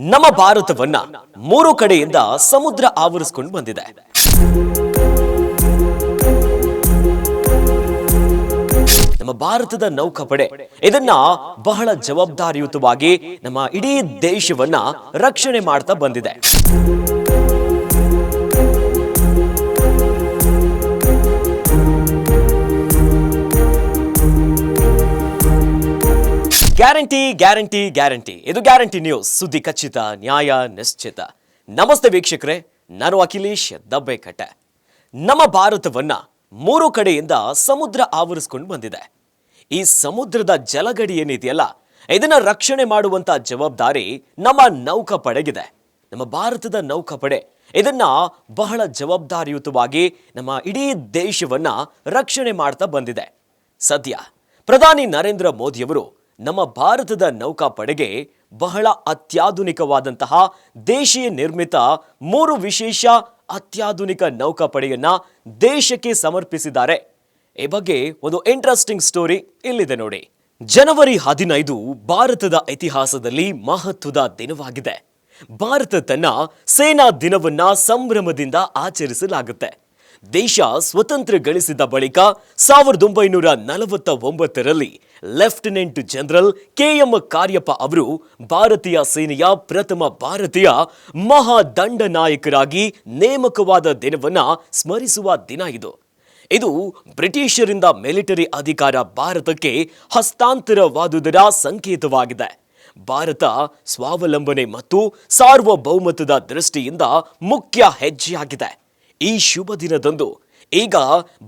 ನಮ್ಮ ಭಾರತವನ್ನ ಮೂರು ಕಡೆಯಿಂದ ಸಮುದ್ರ ಆವರಿಸಿಕೊಂಡು ಬಂದಿದೆ. ನಮ್ಮ ಭಾರತದ ನೌಕಾಪಡೆ ಇದನ್ನ ಬಹಳ ಜವಾಬ್ದಾರಿಯುತವಾಗಿ ನಮ್ಮ ಇಡೀ ದೇಶವನ್ನ ರಕ್ಷಣೆ ಮಾಡ್ತಾ ಬಂದಿದೆ. Guarantee guarantee guarantee. ಇದು ಗ್ಯಾರಂಟಿ ನ್ಯೂಸ್. ಸುದ್ದಿ ಖಚಿತ, ನ್ಯಾಯ ನಿಶ್ಚಿತ. ನಮಸ್ತೆ ವೀಕ್ಷಕರೇ, ನಾನು ಅಖಿಲೇಶ್ ದಬ್ಬೆಕಟ್ಟೆ. ನಮ್ಮ ಭಾರತವನ್ನ ಮೂರು ಕಡೆಯಿಂದ ಸಮುದ್ರ ಆವರಿಸ್ಕೊಂಡು ಬಂದಿದೆ. ಈ ಸಮುದ್ರದ ಜಲಗಡಿ ಏನಿದೆಯಲ್ಲ, ಇದನ್ನ ರಕ್ಷಣೆ ಮಾಡುವಂತ ಜವಾಬ್ದಾರಿ ನಮ್ಮ ನೌಕಾಪಡೆಗಿದೆ. ನಮ್ಮ ಭಾರತದ ನೌಕಾಪಡೆ ಇದನ್ನ ಬಹಳ ಜವಾಬ್ದಾರಿಯುತವಾಗಿ ನಮ್ಮ ಇಡೀ ದೇಶವನ್ನ ರಕ್ಷಣೆ ಮಾಡ್ತಾ ಬಂದಿದೆ. ಸದ್ಯ ಪ್ರಧಾನಿ ನರೇಂದ್ರ ಮೋದಿಯವರು ನಮ್ಮ ಭಾರತದ ನೌಕಾಪಡೆಗೆ ಬಹಳ ಅತ್ಯಾಧುನಿಕವಾದಂತಹ ದೇಶೀಯ ನಿರ್ಮಿತ ಮೂರು ವಿಶೇಷ ಅತ್ಯಾಧುನಿಕ ನೌಕಾಪಡೆಯನ್ನ ದೇಶಕ್ಕೆ ಸಮರ್ಪಿಸಿದ್ದಾರೆ. ಈ ಬಗ್ಗೆ ಒಂದು ಇಂಟ್ರೆಸ್ಟಿಂಗ್ ಸ್ಟೋರಿ ಇಲ್ಲಿದೆ ನೋಡಿ. ಜನವರಿ ಹದಿನೈದು ಭಾರತದ ಇತಿಹಾಸದಲ್ಲಿ ಮಹತ್ವದ ದಿನವಾಗಿದೆ. ಭಾರತ ತನ್ನ ಸೇನಾ ದಿನವನ್ನ ಸಂಭ್ರಮದಿಂದ ಆಚರಿಸಲಾಗುತ್ತೆ. ದೇಶ ಸ್ವತಂತ್ರ ಗಳಿಸಿದ ಬಳಿಕ ಸಾವಿರದ ಒಂಬೈನೂರ ನಲವತ್ತ ಒಂಬತ್ತರಲ್ಲಿ lieutenant general K M Cariappa ಅವರು ಭಾರತೀಯ ಸೇನೆಯ ಪ್ರಥಮ ಭಾರತೀಯ ಮಹಾದಂಡನಾಯಕರಾಗಿ ನೇಮಕವಾದ ದಿನವನ್ನ ಸ್ಮರಿಸುವ ದಿನ ಇದು. ಇದು ಬ್ರಿಟಿಷರಿಂದ ಮಿಲಿಟರಿ ಅಧಿಕಾರ ಭಾರತಕ್ಕೆ ಹಸ್ತಾಂತರವಾದುದರ ಸಂಕೇತವಾಗಿದೆ. ಭಾರತ ಸ್ವಾವಲಂಬನೆ ಮತ್ತು ಸಾರ್ವಭೌಮತ್ವದ ದೃಷ್ಟಿಯಿಂದ ಮುಖ್ಯ ಹೆಜ್ಜೆಯಾಗಿದೆ. ಈ ಶುಭ ದಿನದಂದು ಈಗ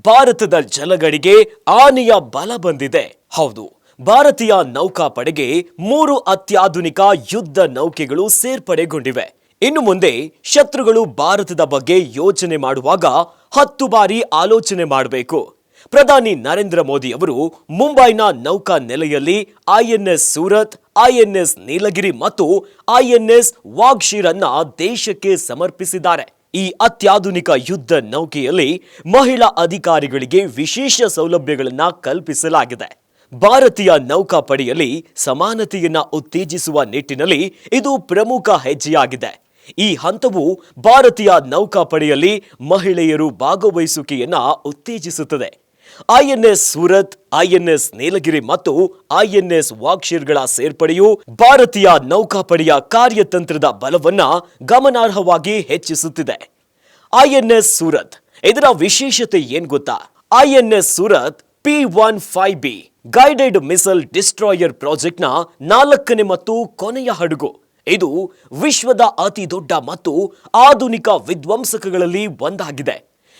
ಭಾರತದ ಜಲಗಡಿಗೆ ಆನೆಯ ಬಲ ಬಂದಿದೆ. ಹೌದು, ಭಾರತೀಯ ನೌಕಾಪಡೆಗೆ ಮೂರು ಅತ್ಯಾಧುನಿಕ ಯುದ್ಧ ನೌಕೆಗಳು ಸೇರ್ಪಡೆಗೊಂಡಿವೆ. ಇನ್ನು ಮುಂದೆ ಶತ್ರುಗಳು ಭಾರತದ ಬಗ್ಗೆ ಯೋಚನೆ ಮಾಡುವಾಗ ಹತ್ತು ಬಾರಿ ಆಲೋಚನೆ ಮಾಡಬೇಕು. ಪ್ರಧಾನಿ ನರೇಂದ್ರ ಮೋದಿ ಅವರು ಮುಂಬೈನ ನೌಕಾ ನೆಲೆಯಲ್ಲಿ ಐಎನ್ಎಸ್ ಸೂರತ್ ಐಎನ್ಎಸ್ ನೀಲಗಿರಿ ಮತ್ತು ಐಎನ್ಎಸ್ ವಾಗ್ಶಿರ್ ದೇಶಕ್ಕೆ ಸಮರ್ಪಿಸಿದ್ದಾರೆ. ಈ ಅತ್ಯಾಧುನಿಕ ಯುದ್ಧ ನೌಕೆಯಲ್ಲಿ ಮಹಿಳಾ ಅಧಿಕಾರಿಗಳಿಗೆ ವಿಶೇಷ ಸೌಲಭ್ಯಗಳನ್ನು ಕಲ್ಪಿಸಲಾಗಿದೆ. ಭಾರತೀಯ ನೌಕಾಪಡೆಯಲ್ಲಿ ಸಮಾನತೆಯನ್ನ ಉತ್ತೇಜಿಸುವ ನಿಟ್ಟಿನಲ್ಲಿ ಇದು ಪ್ರಮುಖ ಹೆಜ್ಜೆಯಾಗಿದೆ. ಈ ಹಂತವು ಭಾರತೀಯ ನೌಕಾಪಡೆಯಲ್ಲಿ ಮಹಿಳೆಯರು ಭಾಗವಹಿಸುವಿಕೆಯನ್ನ ಉತ್ತೇಜಿಸುತ್ತದೆ. ಐಎನ್ಎಸ್ ಸೂರತ್ ಐಎನ್ಎಸ್ ನೀಲಗಿರಿ ಮತ್ತು ಐಎನ್ಎಸ್ ವಾಕ್ಷಿರ್ಗಳ ಸೇರ್ಪಡೆಯು ಭಾರತೀಯ ನೌಕಾಪಡೆಯ ಕಾರ್ಯತಂತ್ರದ ಬಲವನ್ನ ಗಮನಾರ್ಹವಾಗಿ ಹೆಚ್ಚಿಸುತ್ತಿದೆ. ಐಎನ್ಎಸ್ ಸೂರತ್, ಇದರ ವಿಶೇಷತೆ ಏನ್ ಗೊತ್ತಾ? INS Surat P one five B, guided missile destroyer ಪ್ರಾಜೆಕ್ಟ್ನ ನಾಲ್ಕನೇ ಮತ್ತು ಕೊನೆಯ ಹಡಗು. ಇದು ವಿಶ್ವದ ಅತಿ ದೊಡ್ಡ ಮತ್ತು ಆಧುನಿಕ ವಿಧ್ವಂಸಕಗಳಲ್ಲಿ ಒಂದಾಗಿದೆ.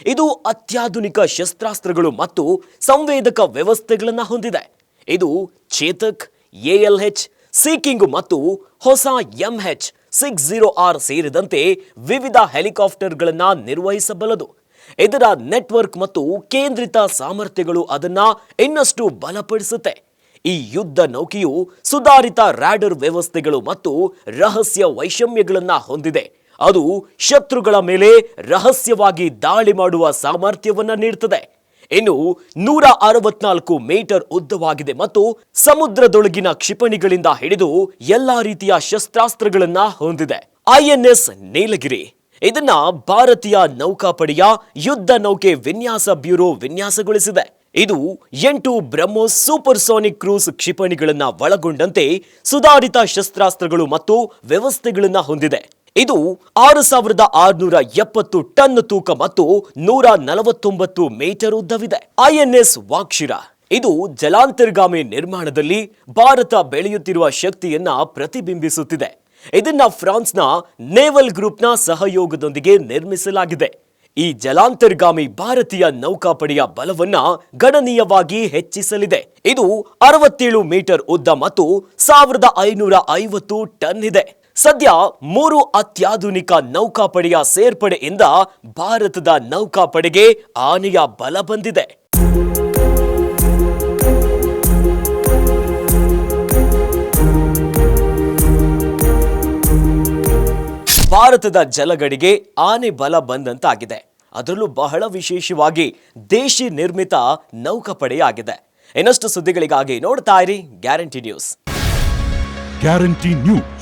ಇದು ಅತ್ಯಾಧುನಿಕ ಶಸ್ತ್ರಾಸ್ತ್ರಗಳು ಮತ್ತು ಸಂವೇದಕ ವ್ಯವಸ್ಥೆಗಳನ್ನು ಹೊಂದಿದೆ. ಇದು ಚೇತಕ್, ಎಎಲ್ಎಚ್, ಸೀಕಿಂಗ್ ಮತ್ತು ಹೊಸ ಎಂಎಚ್ ಸಿಕ್ಸ್ ಜೀರೋ ಆರ್ ಸೇರಿದಂತೆ ವಿವಿಧ ಹೆಲಿಕಾಪ್ಟರ್ಗಳನ್ನು ನಿರ್ವಹಿಸಬಲ್ಲದು. ಇದರ ನೆಟ್ವರ್ಕ್ ಮತ್ತು ಕೇಂದ್ರಿತ ಸಾಮರ್ಥ್ಯಗಳು ಅದನ್ನ ಇನ್ನಷ್ಟು ಬಲಪಡಿಸುತ್ತೆ. ಈ ಯುದ್ಧ ನೌಕೆಯು ಸುಧಾರಿತ ರಾಡರ್ ವ್ಯವಸ್ಥೆಗಳು ಮತ್ತು ರಹಸ್ಯ ವೈಷಮ್ಯಗಳನ್ನು ಹೊಂದಿದೆ. ಅದು ಶತ್ರುಗಳ ಮೇಲೆ ರಹಸ್ಯವಾಗಿ ದಾಳಿ ಮಾಡುವ ಸಾಮರ್ಥ್ಯವನ್ನು ನೀಡುತ್ತದೆ ಇನ್ನು ನೂರ ಅರವತ್ನಾಲ್ಕು ಮೀಟರ್ ಉದ್ದವಾಗಿದೆ ಮತ್ತು ಸಮುದ್ರದೊಳಗಿನ ಕ್ಷಿಪಣಿಗಳಿಂದ ಹಿಡಿದು ಎಲ್ಲಾ ರೀತಿಯ ಶಸ್ತ್ರಾಸ್ತ್ರಗಳನ್ನ ಹೊಂದಿದೆ. ಐಎನ್ಎಸ್ ನೀಲಗಿರಿ. ಇದನ್ನ ಭಾರತೀಯ ನೌಕಾಪಡೆಯ ಯುದ್ಧ ನೌಕೆ ವಿನ್ಯಾಸ ಬ್ಯೂರೋ ವಿನ್ಯಾಸಗೊಳಿಸಿದೆ. ಇದು ಎಂಟು ಬ್ರಹ್ಮೋಸ್ ಸೂಪರ್ಸೋನಿಕ್ ಕ್ರೂಸ್ ಕ್ಷಿಪಣಿಗಳನ್ನ ಒಳಗೊಂಡಂತೆ ಸುಧಾರಿತ ಶಸ್ತ್ರಾಸ್ತ್ರಗಳು ಮತ್ತು ವ್ಯವಸ್ಥೆಗಳನ್ನ ಹೊಂದಿದೆ. ಇದು ಆರು ಸಾವಿರದ ಆರುನೂರ ಎಪ್ಪತ್ತು ಟನ್ ತೂಕ ಮತ್ತು ನೂರ ನಲವತ್ತೊಂಬತ್ತು ಮೀಟರ್ ಉದ್ದವಿದೆ. ಐಎನ್ಎಸ್ ವಾಕ್ಷಿರ. ಇದು ಜಲಾಂತರ್ಗಾಮಿ ನಿರ್ಮಾಣದಲ್ಲಿ ಭಾರತ ಬೆಳೆಯುತ್ತಿರುವ ಶಕ್ತಿಯನ್ನ ಪ್ರತಿಬಿಂಬಿಸುತ್ತಿದೆ. ಇದನ್ನ ಫ್ರಾನ್ಸ್ನ ನೇವಲ್ ಗ್ರೂಪ್ನ ಸಹಯೋಗದೊಂದಿಗೆ ನಿರ್ಮಿಸಲಾಗಿದೆ. ಈ ಜಲಾಂತರ್ಗಾಮಿ ಭಾರತೀಯ ನೌಕಾಪಡೆಯ ಬಲವನ್ನ ಗಣನೀಯವಾಗಿ ಹೆಚ್ಚಿಸಲಿದೆ. ಇದು ಅರವತ್ತೇಳು ಮೀಟರ್ ಉದ್ದ ಮತ್ತು ಸಾವಿರದ ಐನೂರ ಐವತ್ತು ಟನ್ ಇದೆ. ಸದ್ಯ ಮೂರು ಅತ್ಯಾಧುನಿಕ ನೌಕಾಪಡೆಯ ಸೇರ್ಪಡೆಯಿಂದ ಭಾರತದ ನೌಕಾಪಡೆಗೆ ಆನೆಯ ಬಲ ಬಂದಿದೆ. ಭಾರತದ ಜಲಗಡಿಗೆ ಆನೆ ಬಲ ಬಂದಂತಾಗಿದೆ. ಅದರಲ್ಲೂ ಬಹಳ ವಿಶೇಷವಾಗಿ ದೇಶಿ ನಿರ್ಮಿತ ನೌಕಾಪಡೆಯಾಗಿದೆ. ಇನ್ನಷ್ಟು ಸುದ್ದಿಗಳಿಗಾಗಿ ನೋಡ್ತಾ ಇರಿ ಗ್ಯಾರಂಟಿ ನ್ಯೂಸ್. Guarantee news.